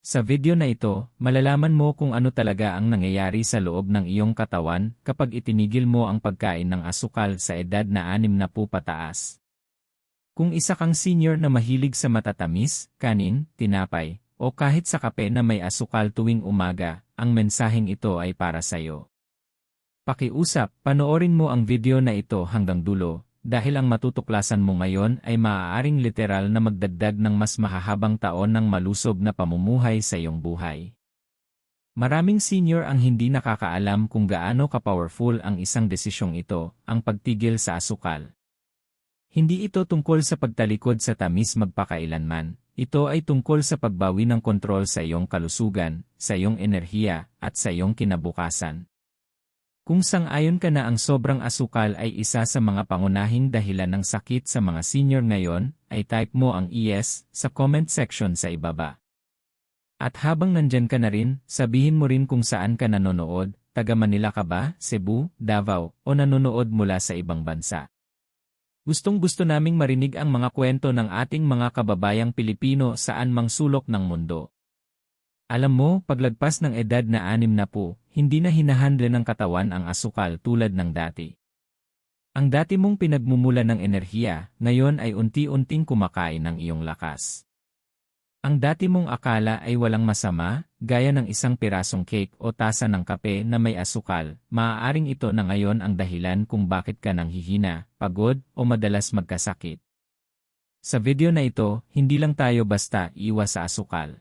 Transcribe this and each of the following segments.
Sa video na ito, malalaman mo kung ano talaga ang nangyayari sa loob ng iyong katawan kapag itinigil mo ang pagkain ng asukal sa edad na 6 na po pataas. Kung isa kang senior na mahilig sa matatamis, kanin, tinapay, o kahit sa kape na may asukal tuwing umaga, ang mensaheng ito ay para sa iyo. Pakiusap, panoorin mo ang video na ito hanggang dulo, dahil ang matutuklasan mo ngayon ay maaaring literal na magdagdag ng mas mahahabang taon ng malusob na pamumuhay sa iyong buhay. Maraming senior ang hindi nakakaalam kung gaano ka-powerful ang isang desisyong ito, ang pagtigil sa asukal. Hindi ito tungkol sa pagtalikod sa tamis magpakailanman, ito ay tungkol sa pagbawi ng kontrol sa iyong kalusugan, sa iyong enerhiya, at sa iyong kinabukasan. Kung sang-ayon ka na ang sobrang asukal ay isa sa mga pangunahing dahilan ng sakit sa mga senior ngayon, ay type mo ang ES sa comment section sa ibaba. At habang nandyan ka na rin, sabihin mo rin kung saan ka nanonood, taga Manila ka ba, Cebu, Davao, o nanonood mula sa ibang bansa. Gustong gusto naming marinig ang mga kwento ng ating mga kababayang Pilipino saan mang sulok ng mundo. Alam mo, paglagpas ng edad na anim na po, hindi na hinahandle ng katawan ang asukal tulad ng dati. Ang dati mong pinagmumula ng enerhiya, ngayon ay unti-unting kumakain ng iyong lakas. Ang dati mong akala ay walang masama, gaya ng isang pirasong cake o tasa ng kape na may asukal, maaaring ito na ngayon ang dahilan kung bakit ka nang hihina, pagod, o madalas magkasakit. Sa video na ito, hindi lang tayo basta iwas sa asukal.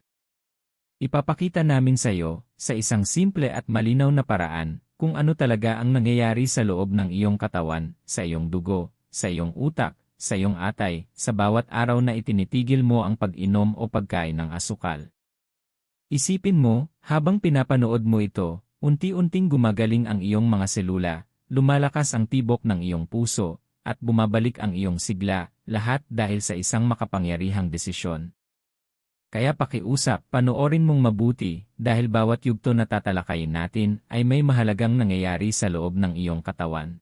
Ipapakita namin sa iyo, sa isang simple at malinaw na paraan, kung ano talaga ang nangyayari sa loob ng iyong katawan, sa iyong dugo, sa iyong utak, sa iyong atay, sa bawat araw na itinitigil mo ang pag-inom o pagkain ng asukal. Isipin mo, habang pinapanood mo ito, unti-unting gumagaling ang iyong mga selula, lumalakas ang tibok ng iyong puso, at bumabalik ang iyong sigla, lahat dahil sa isang makapangyarihang desisyon. Kaya pakiusap, panoorin mong mabuti, dahil bawat yugto na tatalakayin natin ay may mahalagang nangyayari sa loob ng iyong katawan.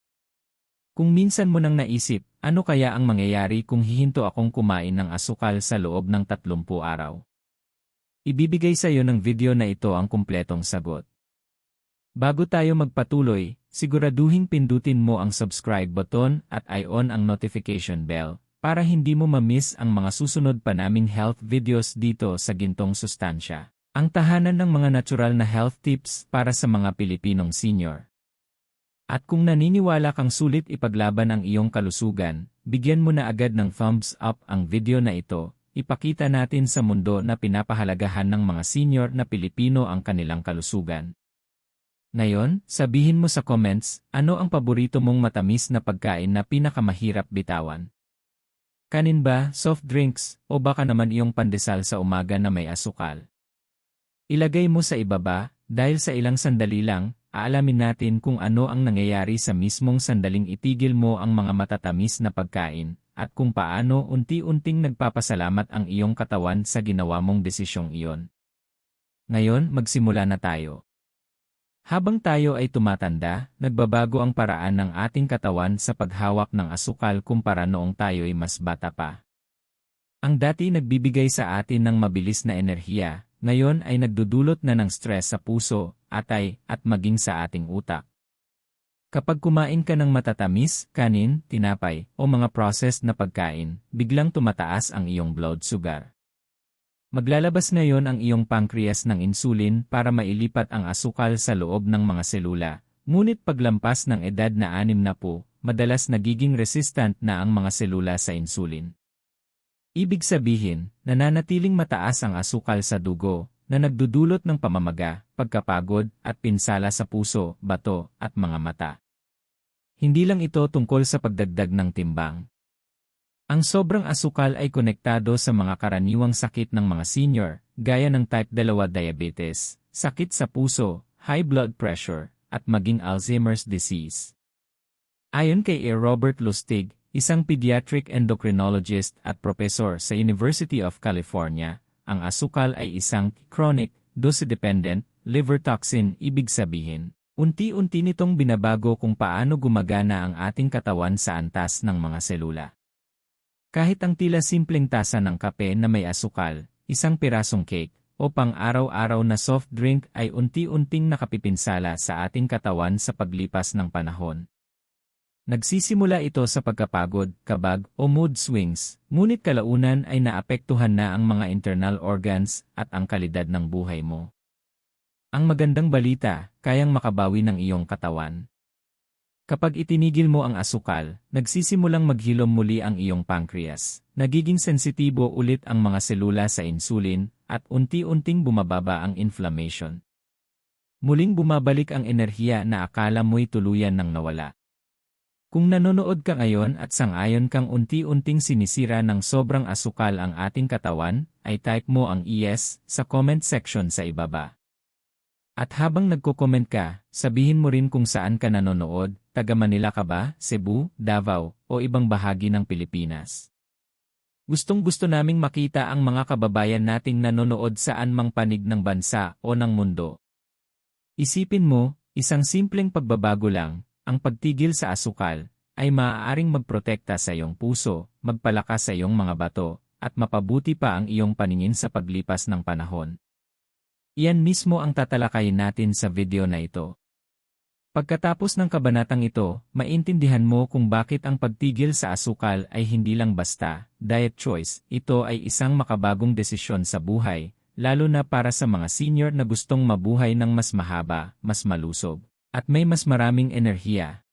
Kung minsan mo nang naisip, ano kaya ang mangyayari kung hihinto akong kumain ng asukal sa loob ng 30 araw? Ibibigay sa iyo ng video na ito ang kumpletong sagot. Bago tayo magpatuloy, siguraduhin pindutin mo ang subscribe button at i-on ang notification bell para hindi mo ma-miss ang mga susunod pa naming health videos dito sa Gintong Sustansya. Ang tahanan ng mga natural na health tips para sa mga Pilipinong senior. At kung naniniwala kang sulit ipaglaban ang iyong kalusugan, bigyan mo na agad ng thumbs up ang video na ito. Ipakita natin sa mundo na pinapahalagahan ng mga senior na Pilipino ang kanilang kalusugan. Ngayon, sabihin mo sa comments, ano ang paborito mong matamis na pagkain na pinakamahirap bitawan? Kanin ba, soft drinks, o baka naman iyong pandesal sa umaga na may asukal? Ilagay mo sa ibaba, dahil sa ilang sandali lang, aalamin natin kung ano ang nangyayari sa mismong sandaling itigil mo ang mga matatamis na pagkain, at kung paano unti-unting nagpapasalamat ang iyong katawan sa ginawa mong desisyong iyon. Ngayon, magsimula na tayo. Habang tayo ay tumatanda, nagbabago ang paraan ng ating katawan sa paghawak ng asukal kumpara noong tayo ay mas bata pa. Ang dati nagbibigay sa atin ng mabilis na enerhiya, ngayon ay nagdudulot na ng stress sa puso, atay, at maging sa ating utak. Kapag kumain ka ng matatamis, kanin, tinapay, o mga processed na pagkain, biglang tumataas ang iyong blood sugar. Maglalabas ngayon ang iyong pancreas ng insulin para mailipat ang asukal sa loob ng mga selula, ngunit paglampas ng edad na anim na po, madalas nagiging resistant na ang mga selula sa insulin. Ibig sabihin, nananatiling mataas ang asukal sa dugo, na nagdudulot ng pamamaga, pagkapagod, at pinsala sa puso, bato, at mga mata. Hindi lang ito tungkol sa pagdagdag ng timbang. Ang sobrang asukal ay konektado sa mga karaniwang sakit ng mga senior, gaya ng type 2 diabetes, sakit sa puso, high blood pressure, at maging Alzheimer's disease. Ayon kay A. Robert Lustig, Isang pediatric endocrinologist at professor sa University of California, ang asukal ay isang chronic, dose-dependent, liver toxin ibig sabihin. Unti-unti nitong binabago kung paano gumagana ang ating katawan sa antas ng mga selula. Kahit ang tila simpleng tasa ng kape na may asukal, isang pirasong cake, o pang-araw-araw na soft drink ay unti-unting nakapipinsala sa ating katawan sa paglipas ng panahon. Nagsisimula ito sa pagkapagod, kabag, o mood swings, ngunit kalaunan ay naapektuhan na ang mga internal organs at ang kalidad ng buhay mo. Ang magandang balita, kayang makabawi ng iyong katawan. Kapag itinigil mo ang asukal, nagsisimulang maghilom muli ang iyong pancreas. Nagiging sensitibo ulit ang mga selula sa insulin at unti-unting bumababa ang inflammation. Muling bumabalik ang enerhiya na akala mo'y tuluyan ng nawala. Kung nanonood ka ngayon at sangayon kang unti-unting sinisira ng sobrang asukal ang ating katawan, ay type mo ang yes sa comment section sa ibaba. At habang nagko-comment ka, sabihin mo rin kung saan ka nanonood, taga Manila ka ba, Cebu, Davao, o ibang bahagi ng Pilipinas. Gustong gusto naming makita ang mga kababayan nating nanonood saan mang panig ng bansa o ng mundo. Isipin mo, isang simpleng pagbabago lang, ang pagtigil sa asukal ay maaaring magprotekta sa iyong puso, magpalakas sa iyong mga bato, at mapabuti pa ang iyong paningin sa paglipas ng panahon. Iyan mismo ang tatalakayin natin sa video na ito. Pagkatapos ng kabanatang ito, maintindihan mo kung bakit ang pagtigil sa asukal ay hindi lang basta diet choice, ito ay isang makabagong desisyon sa buhay, lalo na para sa mga senior na gustong mabuhay ng mas mahaba, mas malusog at may mas maraming enerhiya.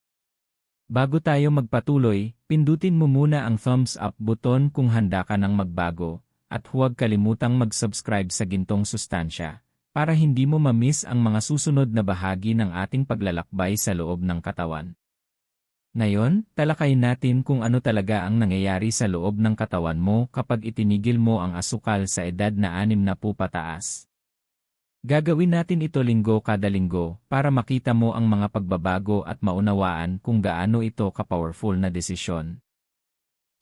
Bago tayo magpatuloy, pindutin mo muna ang thumbs up button kung handa ka ng magbago, at huwag kalimutang mag-subscribe sa Gintong Sustansya, para hindi mo ma-miss ang mga susunod na bahagi ng ating paglalakbay sa loob ng katawan. Ngayon, talakayin natin kung ano talaga ang nangyayari sa loob ng katawan mo kapag itinigil mo ang asukal sa edad na anim na po pataas. Gagawin natin ito linggo kada linggo para makita mo ang mga pagbabago at maunawaan kung gaano ito ka-powerful na desisyon.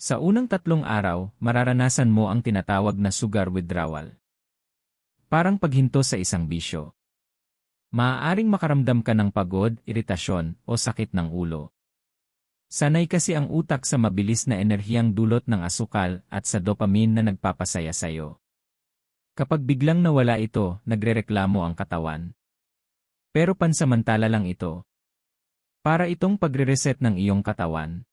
Sa unang tatlong araw, mararanasan mo ang tinatawag na sugar withdrawal. Parang paghinto sa isang bisyo. Maaaring makaramdam ka ng pagod, iritasyon, o sakit ng ulo. Sanay kasi ang utak sa mabilis na enerhiyang dulot ng asukal at sa dopamine na nagpapasaya sa'yo. Kapag biglang nawala ito, nagrereklamo ang katawan. Pero pansamantala lang ito. Para itong pagre-reset ng iyong katawan.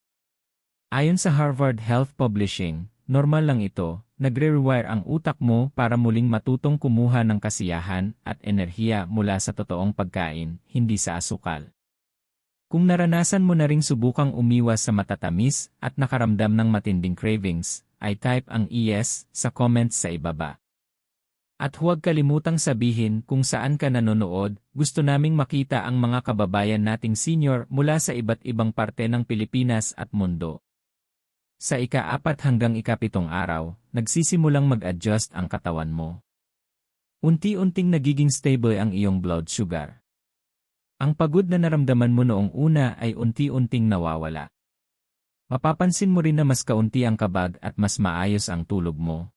Ayon sa Harvard Health Publishing, normal lang ito, nagre-rewire ang utak mo para muling matutong kumuha ng kasiyahan at enerhiya mula sa totoong pagkain, hindi sa asukal. Kung naranasan mo na ring subukang umiwas sa matatamis at nakaramdam ng matinding cravings, ay type ang ES sa comments sa ibaba. At huwag kalimutang sabihin kung saan ka nanonood, gusto naming makita ang mga kababayan nating senior mula sa iba't ibang parte ng Pilipinas at mundo. Sa ika-apat hanggang ikapitong araw, nagsisimulang mag-adjust ang katawan mo. Unti-unting nagiging stable ang iyong blood sugar. Ang pagod na naramdaman mo noong una ay unti-unting nawawala. Mapapansin mo rin na mas kaunti ang kabag at mas maayos ang tulog mo.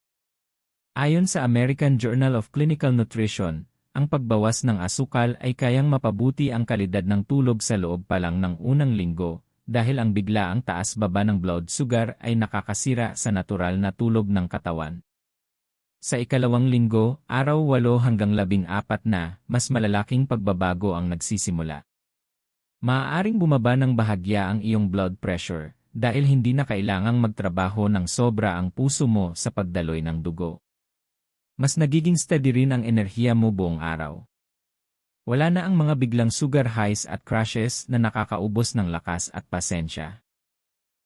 Ayon sa American Journal of Clinical Nutrition, ang pagbawas ng asukal ay kayang mapabuti ang kalidad ng tulog sa loob pa lang ng unang linggo, dahil ang biglaang taas-baba ng blood sugar ay nakakasira sa natural na tulog ng katawan. Sa ikalawang linggo, araw 8 hanggang 14 na, mas malalaking pagbabago ang nagsisimula. Maaaring bumaba ng bahagya ang iyong blood pressure, dahil hindi na kailangang magtrabaho ng sobra ang puso mo sa pagdaloy ng dugo mas nagiging steady rin ang enerhiya mo buong araw. Wala na ang mga biglang sugar highs at crashes na nakakaubos ng lakas at pasensya.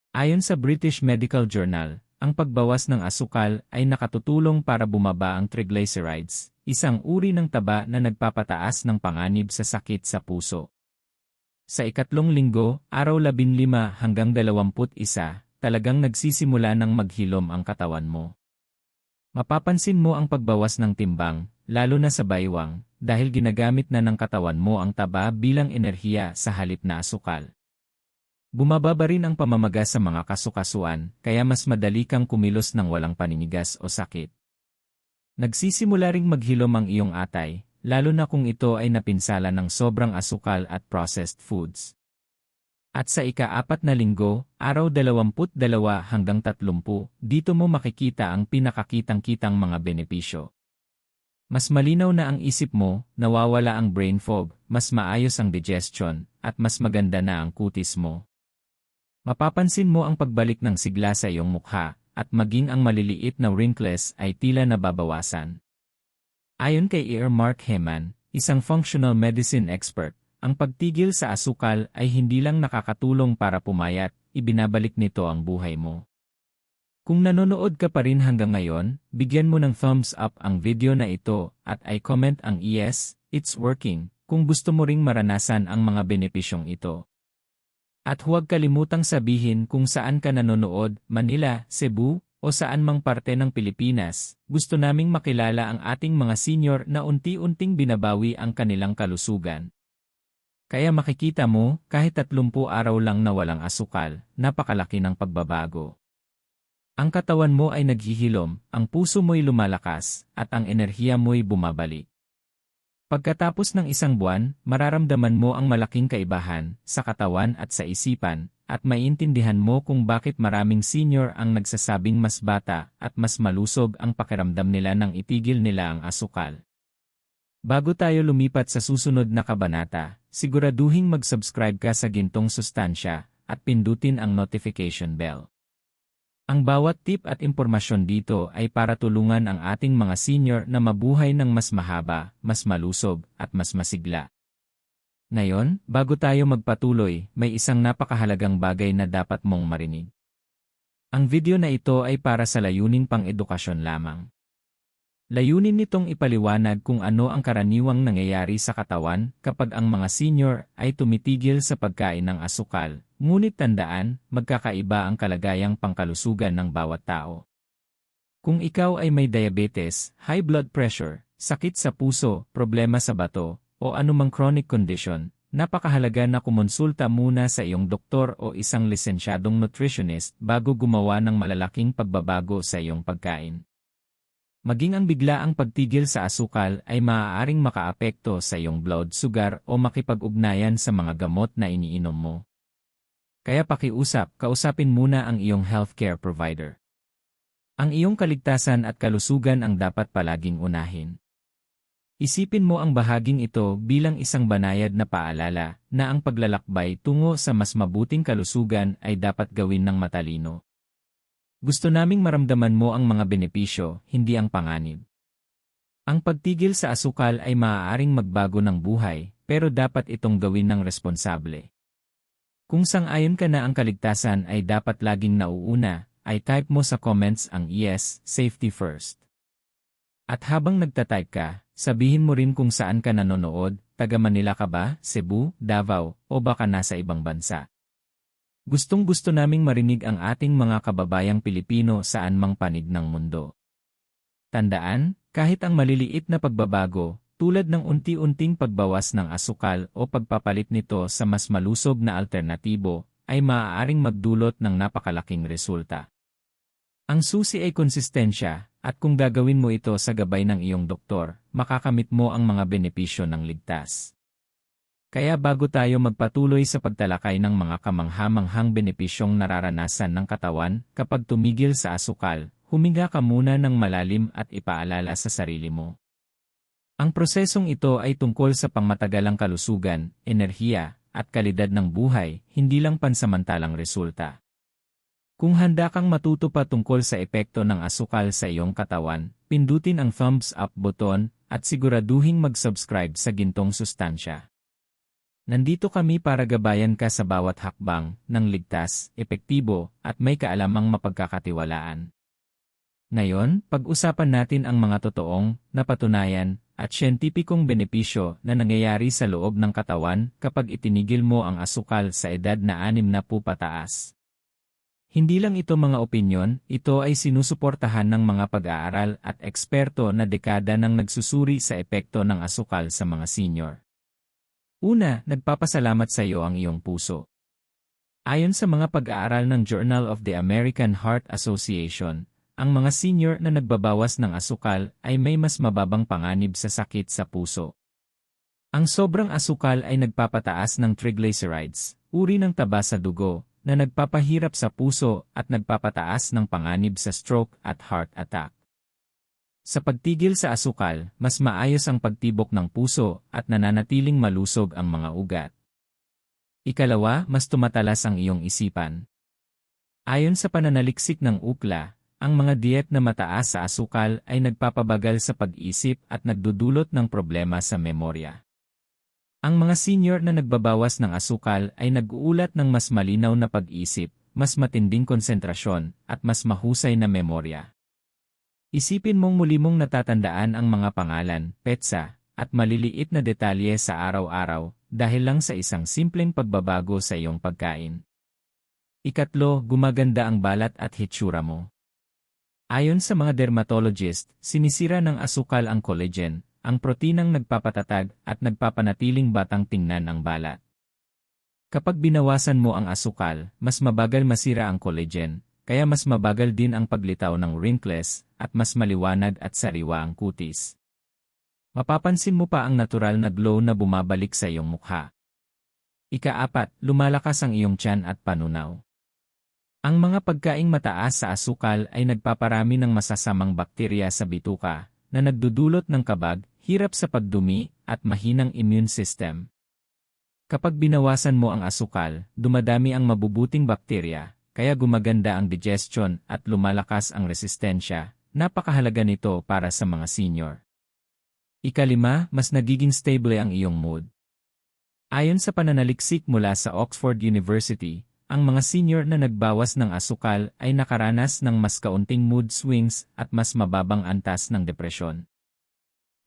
Ayon sa British Medical Journal, ang pagbawas ng asukal ay nakatutulong para bumaba ang triglycerides, isang uri ng taba na nagpapataas ng panganib sa sakit sa puso. Sa ikatlong linggo, araw 15 hanggang 21, talagang nagsisimula ng maghilom ang katawan mo. Mapapansin mo ang pagbawas ng timbang, lalo na sa baywang, dahil ginagamit na ng katawan mo ang taba bilang enerhiya sa halip na asukal. Bumababa rin ang pamamaga sa mga kasukasuan, kaya mas madali kang kumilos ng walang paninigas o sakit. Nagsisimula ring maghilom ang iyong atay, lalo na kung ito ay napinsala ng sobrang asukal at processed foods. At sa ika-apat na linggo, araw 22 hanggang 30, dito mo makikita ang pinakakitang-kitang mga benepisyo. Mas malinaw na ang isip mo, nawawala ang brain fog, mas maayos ang digestion, at mas maganda na ang kutis mo. Mapapansin mo ang pagbalik ng sigla sa iyong mukha, at maging ang maliliit na wrinkles ay tila nababawasan. Ayon kay Ear Mark Heman, isang functional medicine expert, ang pagtigil sa asukal ay hindi lang nakakatulong para pumayat, ibinabalik nito ang buhay mo. Kung nanonood ka pa rin hanggang ngayon, bigyan mo ng thumbs up ang video na ito at i-comment ang yes, it's working, kung gusto mo ring maranasan ang mga benepisyong ito. At huwag kalimutang sabihin kung saan ka nanonood, Manila, Cebu, o saan mang parte ng Pilipinas, gusto naming makilala ang ating mga senior na unti-unting binabawi ang kanilang kalusugan. Kaya makikita mo, kahit 30 araw lang na walang asukal, napakalaki ng pagbabago. Ang katawan mo ay naghihilom, ang puso mo'y lumalakas, at ang enerhiya mo'y bumabalik. Pagkatapos ng isang buwan, mararamdaman mo ang malaking kaibahan sa katawan at sa isipan, at maiintindihan mo kung bakit maraming senior ang nagsasabing mas bata at mas malusog ang pakiramdam nila nang itigil nila ang asukal. Bago tayo lumipat sa susunod na kabanata, siguraduhing mag-subscribe ka sa Gintong Sustansya at pindutin ang notification bell. Ang bawat tip at impormasyon dito ay para tulungan ang ating mga senior na mabuhay ng mas mahaba, mas malusog, at mas masigla. Ngayon, bago tayo magpatuloy, may isang napakahalagang bagay na dapat mong marinig. Ang video na ito ay para sa layunin pang edukasyon lamang. Layunin nitong ipaliwanag kung ano ang karaniwang nangyayari sa katawan kapag ang mga senior ay tumitigil sa pagkain ng asukal, ngunit tandaan, magkakaiba ang kalagayang pangkalusugan ng bawat tao. Kung ikaw ay may diabetes, high blood pressure, sakit sa puso, problema sa bato, o anumang chronic condition, napakahalaga na kumonsulta muna sa iyong doktor o isang lisensyadong nutritionist bago gumawa ng malalaking pagbabago sa iyong pagkain. Maging ang biglaang pagtigil sa asukal ay maaaring makaapekto sa iyong blood sugar o makipag-ugnayan sa mga gamot na iniinom mo. Kaya pakiusap, kausapin muna ang iyong healthcare provider. Ang iyong kaligtasan at kalusugan ang dapat palaging unahin. Isipin mo ang bahaging ito bilang isang banayad na paalala na ang paglalakbay tungo sa mas mabuting kalusugan ay dapat gawin ng matalino. Gusto naming maramdaman mo ang mga benepisyo, hindi ang panganib. Ang pagtigil sa asukal ay maaaring magbago ng buhay, pero dapat itong gawin ng responsable. Kung sang-ayon ka na ang kaligtasan ay dapat laging nauuna, ay type mo sa comments ang yes, safety first. At habang nagtatype ka, sabihin mo rin kung saan ka nanonood, taga Manila ka ba, Cebu, Davao, o baka nasa ibang bansa. Gustong gusto naming marinig ang ating mga kababayang Pilipino saan mang panig ng mundo. Tandaan, kahit ang maliliit na pagbabago, tulad ng unti-unting pagbawas ng asukal o pagpapalit nito sa mas malusog na alternatibo, ay maaaring magdulot ng napakalaking resulta. Ang susi ay konsistensya, at kung gagawin mo ito sa gabay ng iyong doktor, makakamit mo ang mga benepisyo ng ligtas. Kaya bago tayo magpatuloy sa pagtalakay ng mga kamanghamanghang benepisyong nararanasan ng katawan kapag tumigil sa asukal, huminga ka muna ng malalim at ipaalala sa sarili mo. Ang prosesong ito ay tungkol sa pangmatagalang kalusugan, enerhiya, at kalidad ng buhay, hindi lang pansamantalang resulta. Kung handa kang matuto pa tungkol sa epekto ng asukal sa iyong katawan, pindutin ang thumbs up button at siguraduhing mag-subscribe sa gintong sustansya. Nandito kami para gabayan ka sa bawat hakbang ng ligtas, epektibo, at may kaalamang mapagkakatiwalaan. Ngayon, pag-usapan natin ang mga totoong, napatunayan, at siyentipikong benepisyo na nangyayari sa loob ng katawan kapag itinigil mo ang asukal sa edad na anim na po pataas. Hindi lang ito mga opinyon, ito ay sinusuportahan ng mga pag-aaral at eksperto na dekada nang nagsusuri sa epekto ng asukal sa mga senior. Una, nagpapasalamat sa iyo ang iyong puso. Ayon sa mga pag-aaral ng Journal of the American Heart Association, ang mga senior na nagbabawas ng asukal ay may mas mababang panganib sa sakit sa puso. Ang sobrang asukal ay nagpapataas ng triglycerides, uri ng taba sa dugo, na nagpapahirap sa puso at nagpapataas ng panganib sa stroke at heart attack. Sa pagtigil sa asukal, mas maayos ang pagtibok ng puso at nananatiling malusog ang mga ugat. Ikalawa, mas tumatalas ang iyong isipan. Ayon sa pananaliksik ng UCLA, ang mga diet na mataas sa asukal ay nagpapabagal sa pag-isip at nagdudulot ng problema sa memorya. Ang mga senior na nagbabawas ng asukal ay nag-uulat ng mas malinaw na pag-isip, mas matinding konsentrasyon, at mas mahusay na memorya. Isipin mong muli mong natatandaan ang mga pangalan, petsa, at maliliit na detalye sa araw-araw dahil lang sa isang simpleng pagbabago sa iyong pagkain. Ikatlo, gumaganda ang balat at hitsura mo. Ayon sa mga dermatologist, sinisira ng asukal ang collagen, ang proteinang nagpapatatag at nagpapanatiling batang tingnan ang balat. Kapag binawasan mo ang asukal, mas mabagal masira ang collagen, kaya mas mabagal din ang paglitaw ng wrinkles at mas maliwanag at sariwa ang kutis. Mapapansin mo pa ang natural na glow na bumabalik sa iyong mukha. Ikaapat, lumalakas ang iyong tiyan at panunaw. Ang mga pagkaing mataas sa asukal ay nagpaparami ng masasamang bakterya sa bituka na nagdudulot ng kabag, hirap sa pagdumi, at mahinang immune system. Kapag binawasan mo ang asukal, dumadami ang mabubuting bakterya, kaya gumaganda ang digestion at lumalakas ang resistensya, napakahalaga nito para sa mga senior. Ikalima, mas nagiging stable ang iyong mood. Ayon sa pananaliksik mula sa Oxford University, ang mga senior na nagbawas ng asukal ay nakaranas ng mas kaunting mood swings at mas mababang antas ng depresyon.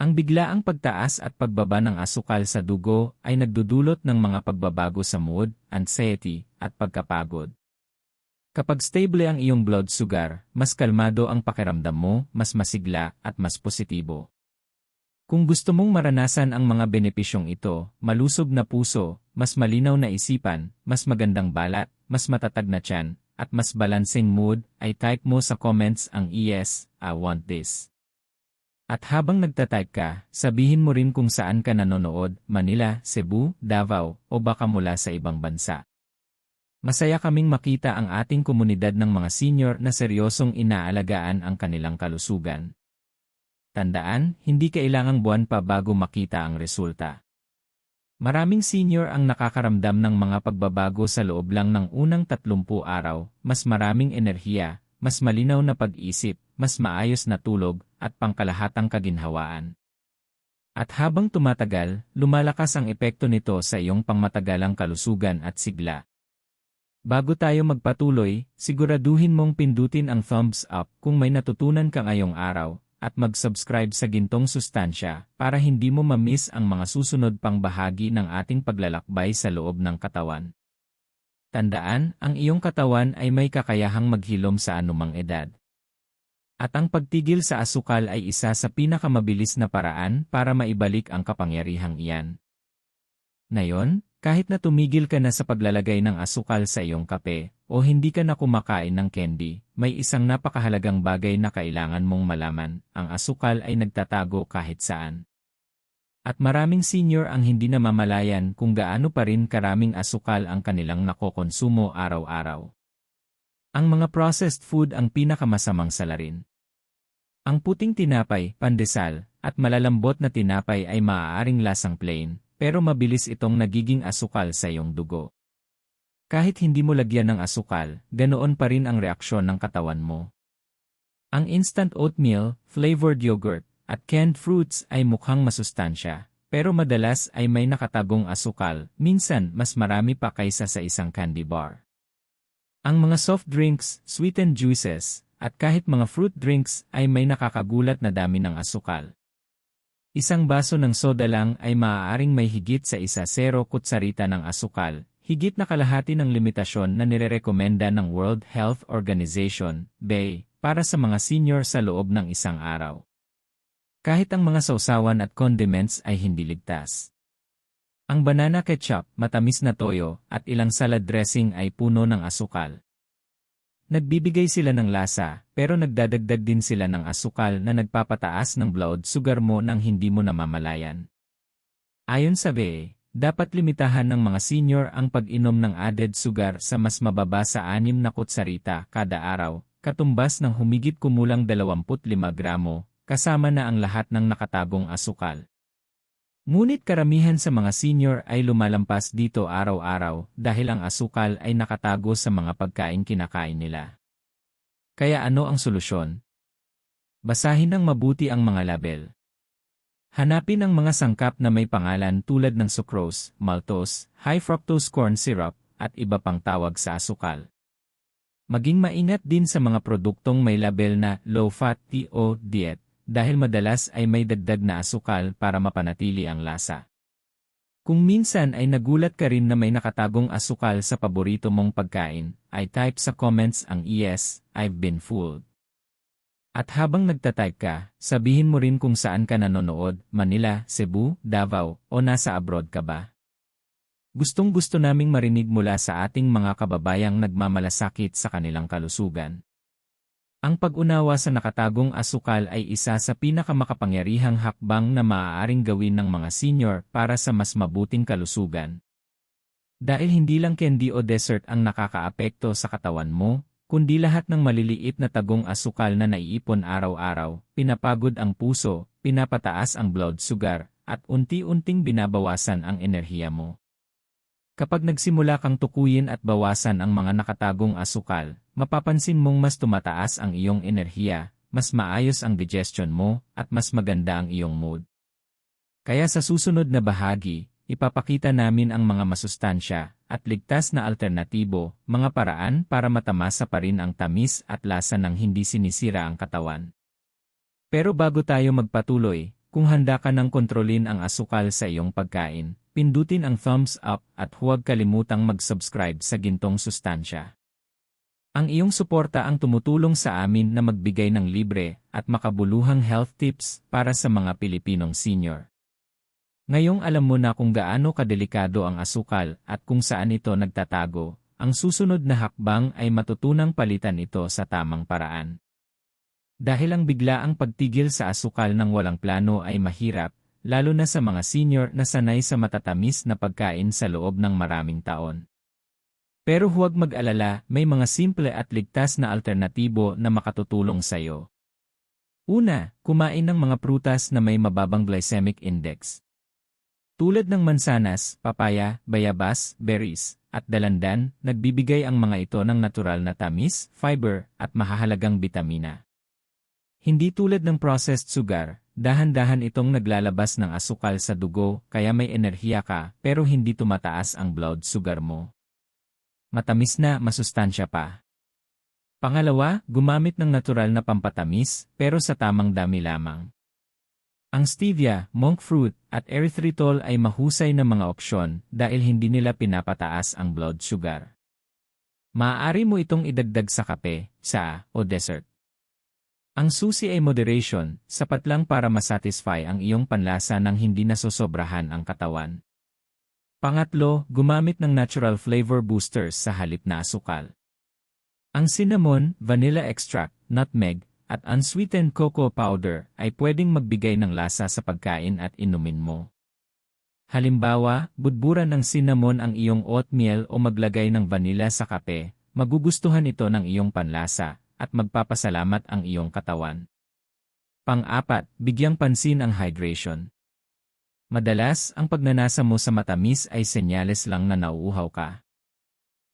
Ang biglaang pagtaas at pagbaba ng asukal sa dugo ay nagdudulot ng mga pagbabago sa mood, anxiety, at pagkapagod. Kapag stable ang iyong blood sugar, mas kalmado ang pakiramdam mo, mas masigla at mas positibo. Kung gusto mong maranasan ang mga benepisyong ito, malusog na puso, mas malinaw na isipan, mas magandang balat, mas matatag na tiyan, at mas balancing mood, ay type mo sa comments ang yes, I want this. At habang nagtatype ka, sabihin mo rin kung saan ka nanonood, Manila, Cebu, Davao, o baka mula sa ibang bansa. Masaya kaming makita ang ating komunidad ng mga senior na seryosong inaalagaan ang kanilang kalusugan. Tandaan, hindi kailangang buwan pa bago makita ang resulta. Maraming senior ang nakakaramdam ng mga pagbabago sa loob lang ng unang 30 araw, mas maraming enerhiya, mas malinaw na pag-isip, mas maayos na tulog, at pangkalahatang kaginhawaan. At habang tumatagal, lumalakas ang epekto nito sa iyong pangmatagalang kalusugan at sigla. Bago tayo magpatuloy, siguraduhin mong pindutin ang thumbs up kung may natutunan ka ngayong araw, at mag-subscribe sa Gintong Sustansya para hindi mo ma-miss ang mga susunod pang bahagi ng ating paglalakbay sa loob ng katawan. Tandaan, ang iyong katawan ay may kakayahang maghilom sa anumang edad. At ang pagtigil sa asukal ay isa sa pinakamabilis na paraan para maibalik ang kapangyarihang iyan. Ngayon, kahit na tumigil ka na sa paglalagay ng asukal sa iyong kape, o hindi ka na kumakain ng candy, may isang napakahalagang bagay na kailangan mong malaman, ang asukal ay nagtatago kahit saan. At maraming senior ang hindi namamalayan kung gaano pa rin karaming asukal ang kanilang nakokonsumo araw-araw. Ang mga processed food ang pinakamasamang salarin. Ang puting tinapay, pandesal, at malalambot na tinapay ay maaaring lasang plain, pero mabilis itong nagiging asukal sa iyong dugo. Kahit hindi mo lagyan ng asukal, ganoon pa rin ang reaksyon ng katawan mo. Ang instant oatmeal, flavored yogurt, at canned fruits ay mukhang masustansya, pero madalas ay may nakatagong asukal, minsan mas marami pa kaysa sa isang candy bar. Ang mga soft drinks, sweetened juices, at kahit mga fruit drinks ay may nakakagulat na dami ng asukal. Isang baso ng soda lang ay maaaring may higit sa isa zero kutsarita ng asukal, higit na kalahati ng limitasyon na nirerekomenda ng World Health Organization, BAY, para sa mga senior sa loob ng isang araw. Kahit ang mga sausawan at condiments ay hindi ligtas. Ang banana ketchup, matamis na toyo, at ilang salad dressing ay puno ng asukal. Nagbibigay sila ng lasa, pero nagdadagdag din sila ng asukal na nagpapataas ng blood sugar mo nang hindi mo namamalayan. Ayon sa BE, dapat limitahan ng mga senior ang pag-inom ng added sugar sa mas mababa sa 6 na kutsarita kada araw, katumbas ng humigit kumulang 25 gramo, kasama na ang lahat ng nakatagong asukal. Ngunit karamihan sa mga senior ay lumalampas dito araw-araw dahil ang asukal ay nakatago sa mga pagkain kinakain nila. Kaya ano ang solusyon? Basahin ng mabuti ang mga label. Hanapin ang mga sangkap na may pangalan tulad ng sucrose, maltose, high fructose corn syrup, at iba pang tawag sa asukal. Maging maingat din sa mga produktong may label na low-fat o diet dahil madalas ay may dagdag na asukal para mapanatili ang lasa. Kung minsan ay nagulat ka rin na may nakatagong asukal sa paborito mong pagkain, ay type sa comments ang yes, I've been fooled. At habang nagtatype ka, sabihin mo rin kung saan ka nanonood, Manila, Cebu, Davao, o nasa abroad ka ba. Gustong gusto naming marinig mula sa ating mga kababayang nagmamalasakit sa kanilang kalusugan. Ang pag-unawa sa nakatagong asukal ay isa sa pinakamakapangyarihang hakbang na maaaring gawin ng mga senior para sa mas mabuting kalusugan. Dahil hindi lang candy o dessert ang nakakaapekto sa katawan mo, kundi lahat ng maliliit na tagong asukal na naiipon araw-araw, pinapagod ang puso, pinapataas ang blood sugar, at unti-unting binabawasan ang enerhiya mo. Kapag nagsimula kang tukuyin at bawasan ang mga nakatagong asukal, mapapansin mong mas tumataas ang iyong enerhiya, mas maayos ang digestion mo, at mas maganda ang iyong mood. Kaya sa susunod na bahagi, ipapakita namin ang mga masustansya at ligtas na alternatibo, mga paraan para matamasa pa rin ang tamis at lasa ng hindi sinisira ang katawan. Pero bago tayo magpatuloy, kung handa ka ng kontrolin ang asukal sa iyong pagkain, pindutin ang thumbs up at huwag kalimutang mag-subscribe sa gintong sustansya. Ang iyong suporta ang tumutulong sa amin na magbigay ng libre at makabuluhang health tips para sa mga Pilipinong senior. Ngayong alam mo na kung gaano kadelikado ang asukal at kung saan ito nagtatago, ang susunod na hakbang ay matutunang palitan ito sa tamang paraan. Dahil ang biglaang pagtigil sa asukal ng walang plano ay mahirap, lalo na sa mga senior na sanay sa matatamis na pagkain sa loob ng maraming taon. Pero huwag mag-alala, may mga simple at ligtas na alternatibo na makatutulong sa iyo. Una, kumain ng mga prutas na may mababang glycemic index. Tulad ng mansanas, papaya, bayabas, berries, at dalandan, nagbibigay ang mga ito ng natural na tamis, fiber, at mahahalagang bitamina. Hindi tulad ng processed sugar, dahan-dahan itong naglalabas ng asukal sa dugo kaya may enerhiya ka pero hindi tumataas ang blood sugar mo. Matamis na masustansya pa. Pangalawa, gumamit ng natural na pampatamis pero sa tamang dami lamang. Ang stevia, monk fruit, at erythritol ay mahusay na mga opsyon dahil hindi nila pinapataas ang blood sugar. Maaari mo itong idagdag sa kape, sa, o dessert. Ang susi ay moderation, sapat lang para masatisfy ang iyong panlasa nang hindi nasosobrahan ang katawan. Pangatlo, gumamit ng natural flavor boosters sa halip na asukal. Ang cinnamon, vanilla extract, nutmeg, at unsweetened cocoa powder ay pwedeng magbigay ng lasa sa pagkain at inumin mo. Halimbawa, budburan ng cinnamon ang iyong oatmeal o maglagay ng vanilla sa kape, magugustuhan ito ng iyong panlasa, at magpapasalamat ang iyong katawan. Pang-apat, bigyang pansin ang hydration. Madalas, ang pagnanasa mo sa matamis ay senyales lang na nauuhaw ka.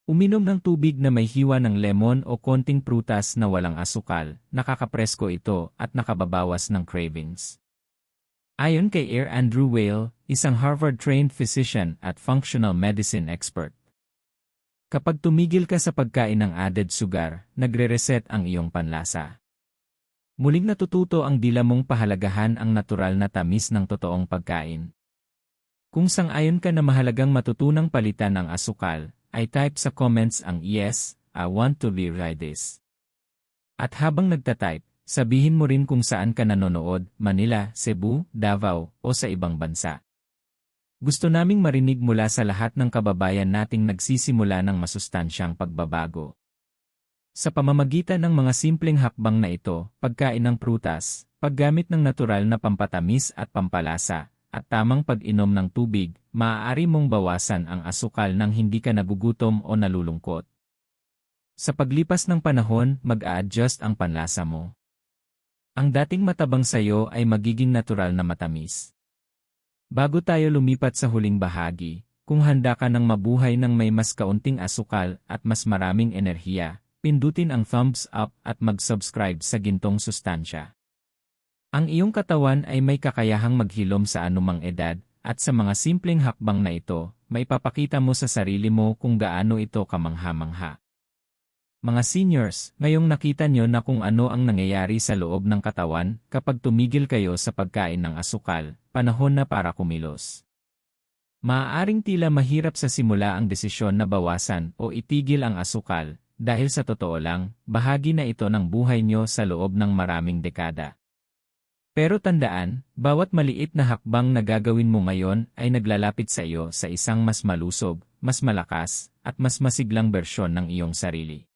Uminom ng tubig na may hiwa ng lemon o konting prutas na walang asukal, nakakapresko ito at nakababawas ng cravings. Ayon kay Air Andrew Whale, isang Harvard-trained physician at functional medicine expert, Kapag tumigil ka sa pagkain ng added sugar, nagre-reset ang iyong panlasa. Muling natututo ang dila mong pahalagahan ang natural na tamis ng totoong pagkain. Kung sang-ayon ka na mahalagang matutunang palitan ng asukal, ay type sa comments ang yes, I want to rewrite this. At habang nagtatype, sabihin mo rin kung saan ka nanonood, Manila, Cebu, Davao, o sa ibang bansa. Gusto naming marinig mula sa lahat ng kababayan nating nagsisimula ng masustansyang pagbabago. Sa pamamagitan ng mga simpleng hakbang na ito, pagkain ng prutas, paggamit ng natural na pampatamis at pampalasa, at tamang pag-inom ng tubig, maaari mong bawasan ang asukal nang hindi ka nagugutom o nalulungkot. Sa paglipas ng panahon, mag-a-adjust ang panlasa mo. Ang dating matabang sayo ay magiging natural na matamis. Bago tayo lumipat sa huling bahagi, kung handa ka ng mabuhay ng may mas kaunting asukal at mas maraming enerhiya, pindutin ang thumbs up at mag-subscribe sa Gintong Sustansya. Ang iyong katawan ay may kakayahang maghilom sa anumang edad, at sa mga simpleng hakbang na ito, may papakita mo sa sarili mo kung gaano ito kamangha-mangha. Mga seniors, ngayong nakita nyo na kung ano ang nangyayari sa loob ng katawan kapag tumigil kayo sa pagkain ng asukal, panahon na para kumilos. Maaaring tila mahirap sa simula ang desisyon na bawasan o itigil ang asukal, dahil sa totoo lang, bahagi na ito ng buhay nyo sa loob ng maraming dekada. Pero tandaan, bawat maliit na hakbang na gagawin mo ngayon ay naglalapit sa iyo sa isang mas malusob, mas malakas, at mas masiglang bersyon ng iyong sarili.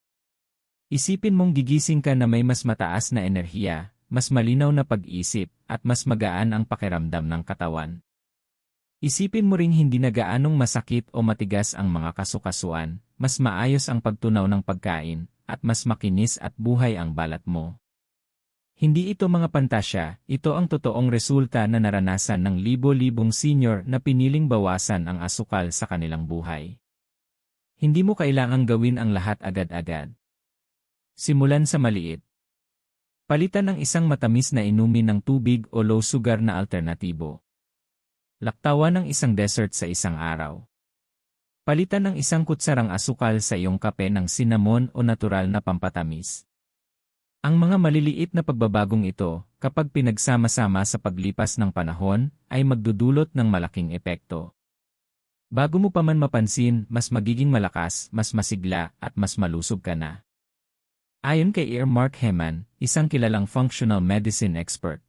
Isipin mong gigising ka na may mas mataas na enerhiya, mas malinaw na pag-isip, at mas magaan ang pakiramdam ng katawan. Isipin mo ring hindi na gaanong masakit o matigas ang mga kasukasuan, mas maayos ang pagtunaw ng pagkain, at mas makinis at buhay ang balat mo. Hindi ito mga pantasya, ito ang totoong resulta na naranasan ng libo-libong senior na piniling bawasan ang asukal sa kanilang buhay. Hindi mo kailangang gawin ang lahat agad-agad. Simulan sa maliit. Palitan ng isang matamis na inumin ng tubig o low sugar na alternatibo. Laktawan ng isang dessert sa isang araw. Palitan ng isang kutsarang asukal sa iyong kape ng cinnamon o natural na pampatamis. Ang mga maliliit na pagbabagong ito, kapag pinagsama-sama sa paglipas ng panahon, ay magdudulot ng malaking epekto. Bago mo pa man mapansin, mas magiging malakas, mas masigla, at mas malusog ka na. Ayon kay Ear Mark Heman, isang kilalang functional medicine expert,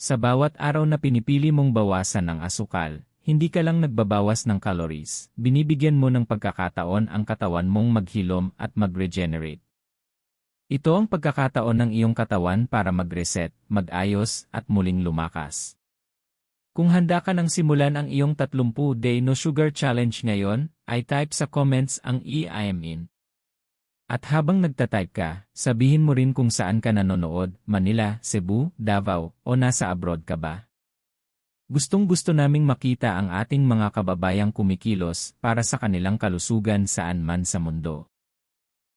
sa bawat araw na pinipili mong bawasan ng asukal, hindi ka lang nagbabawas ng calories, binibigyan mo ng pagkakataon ang katawan mong maghilom at mag-regenerate. Ito ang pagkakataon ng iyong katawan para mag-reset, mag-ayos, at muling lumakas. Kung handa ka nang simulan ang iyong 30-day no sugar challenge ngayon, ay type sa comments ang E-I am in. At habang nagtatype ka, sabihin mo rin kung saan ka nanonood, Manila, Cebu, Davao, o nasa abroad ka ba. Gustong gusto naming makita ang ating mga kababayang kumikilos para sa kanilang kalusugan saan man sa mundo.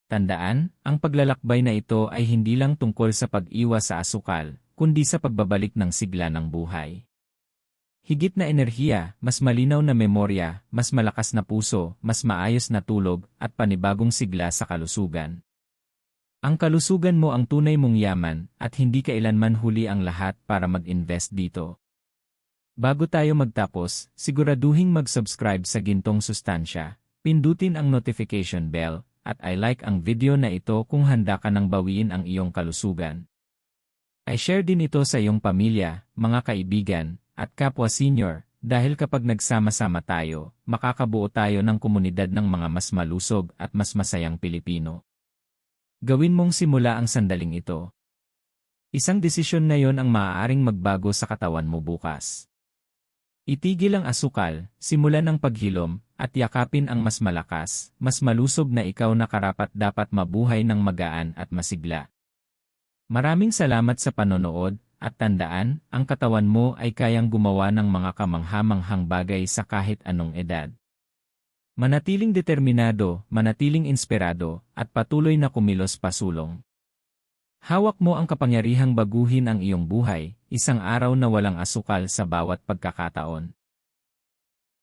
Tandaan, ang paglalakbay na ito ay hindi lang tungkol sa pag-iwas sa asukal, kundi sa pagbabalik ng sigla ng buhay. Higit na enerhiya, mas malinaw na memorya, mas malakas na puso, mas maayos na tulog, at panibagong sigla sa kalusugan. Ang kalusugan mo ang tunay mong yaman, at hindi kailanman huli ang lahat para mag-invest dito. Bago tayo magtapos, siguraduhing mag-subscribe sa Gintong Sustansya, pindutin ang notification bell, at I like ang video na ito kung handa ka nang bawiin ang iyong kalusugan. I share din ito sa iyong pamilya, mga kaibigan, at kapwa senior, dahil kapag nagsama-sama tayo, makakabuo tayo ng komunidad ng mga mas malusog at mas masayang Pilipino. Gawin mong simula ang sandaling ito. Isang desisyon na yon ang maaaring magbago sa katawan mo bukas. Itigil ang asukal, simulan ang paghilom, at yakapin ang mas malakas, mas malusog na ikaw na karapat dapat mabuhay ng magaan at masigla. Maraming salamat sa panonood, at tandaan, ang katawan mo ay kayang gumawa ng mga kamanghamanghang bagay sa kahit anong edad. Manatiling determinado, manatiling inspirado, at patuloy na kumilos pasulong. Hawak mo ang kapangyarihang baguhin ang iyong buhay, isang araw na walang asukal sa bawat pagkakataon.